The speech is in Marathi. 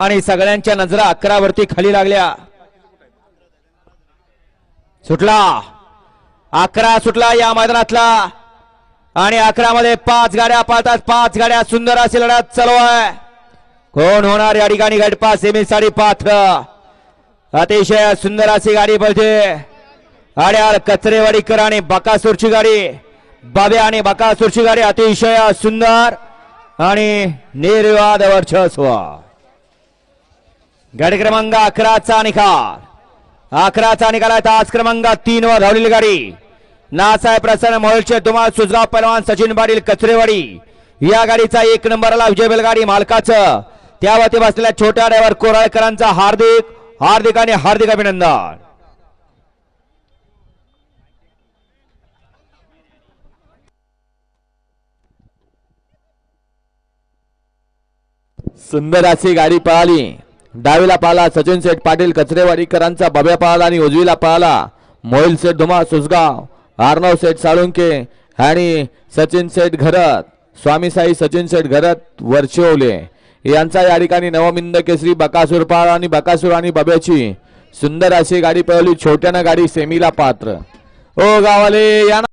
आणि सगळ्यांच्या नजरा अकरा वरती खाली लागल्या. सुटला. अकरा सुटला या मैदानातला. आणि अकरा मध्ये पाच गाड्या पाळतात. पाच गाड्या सुंदर अशी लढत चालू आहे. कोण होणार या ठिकाणी गटपास सेमी साडी पात्र अतिशय सुंदर अशी गाडी पळते. आड्याळ कचरेवाडीकर आणि बकासूरची गाडी. बाब्या आणि बकासूरची गाडी अतिशय सुंदर. आणि निर्वाद वर्चस्व. गाडी क्रमांक अकराचा निकाल अकराचा निकाल आहे तास क्रमांक तीन वर धावलेली गाडी. नासाहेब प्रसन्न मोहोळचे तुम्हाला सुजगाव पलवान सचिन पाटील कचरेवाडी. या गाडीचा एक नंबरला विजय बैलगाडी मालकाचं. त्यावरती बसलेल्या छोट्या ड्रायव्हर कोराळकरांचा हार्दिक हार्दिक आणि हार्दिक अभिनंदन. सुंदर अशी गाडी पळाली. डावीला पळाला सचिन शेठ पाटील कचरेवाडीकरांचा बब्या पळाला आणि उजवीला पळाला. मोहिल शेठ धुमा सुसगाव आर्नव शेठ साळुंके आणि सचिन शेठ घरत स्वामी साई सचिन शेठ घरत वर्षवले यांचा या ठिकाणी नवमिंद केसरी बकासूर पाळ आणि बकासूर आणि बब्याची सुंदर अशी गाडी पळवली. छोट्यानं गाडी सेमीला पात्र. ओ गावाले या ना.